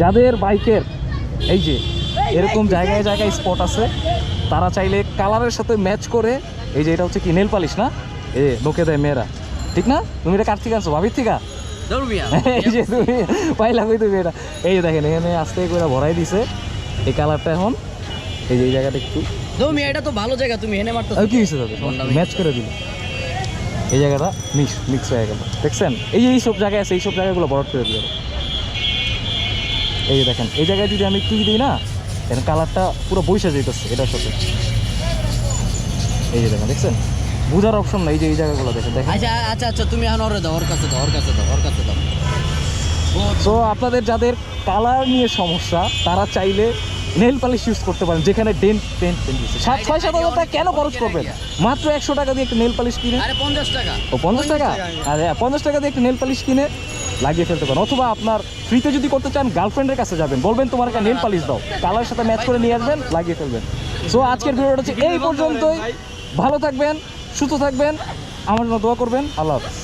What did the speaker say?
যাদের বাইকের এই যে এরকম জায়গায় জায়গায় স্পট আছে তারা চাইলে কালারের সাথে ম্যাচ করে এই যে এটা হচ্ছে কি নেল পালিশ না? এ নোকে দেয় মেয়েরা। ঠিক না? তুমি এটা কার থেকে আনছো? ভাবির থেকে? এই যে তুমি পাইলা কই তুমি এটা এই যে দেখেন এখানে আস্তে করে ভরাই দিছে। এই কালারটা এখন এই যে এই জায়গাটা একটু। তুমি এটা তো ভালো জায়গা তুমি এনে মারতো কি হয়েছে ম্যাচ করে দিল। এই জায়গাটা মিক্স মিক্স হয়ে গেল। দেখছেন? এই যে এইসব জায়গায় আছে এইসব জায়গাগুলো বরফ করে দিল এই যে দেখেন এই জায়গায় যদি আমি একটু দিই না এখানে কালারটা পুরো বৈশা যেতেছে এটার সাথে এই যে দেখেন দেখছেন? বোঝার অপশন না এই যে এই জায়গাগুলো দেখেন দেখেন। আচ্ছা আচ্ছা আচ্ছা তুমি এখন ওরে দাও ওর কাছে দাও ওর কাছে দাও ওর কাছে দাও। তো আপনাদের যাদের কালার নিয়ে সমস্যা তারা চাইলে নেল পালিশ ইউজ করতে পারেন যেখানে ডেন্ট পেন্ট পেন্ট দিচ্ছে সাত ছয় সাত হাজার টাকা কেন খরচ করবেন? মাত্র একশো টাকা দিয়ে একটা নেল পালিশ কিনে। পঞ্চাশ টাকা। ও পঞ্চাশ টাকা? আরে পঞ্চাশ টাকা দিয়ে একটা নেল পালিশ কিনে লাগিয়ে ফেলতে পারেন। অথবা আপনার ফ্রিতে যদি করতে চান গার্লফ্রেন্ডের কাছে যাবেন। বলবেন তোমার একটা নেল পালিশ দাও। কালারের সাথে ম্যাচ করে নিয়ে আসবেন লাগিয়ে ফেলবেন। সো আজকের ভিডিওটা হচ্ছে এই পর্যন্তই। ভালো থাকবেন সুস্থ থাকবেন। আমার জন্য দোয়া করবেন। আল্লাহ হাফেজ।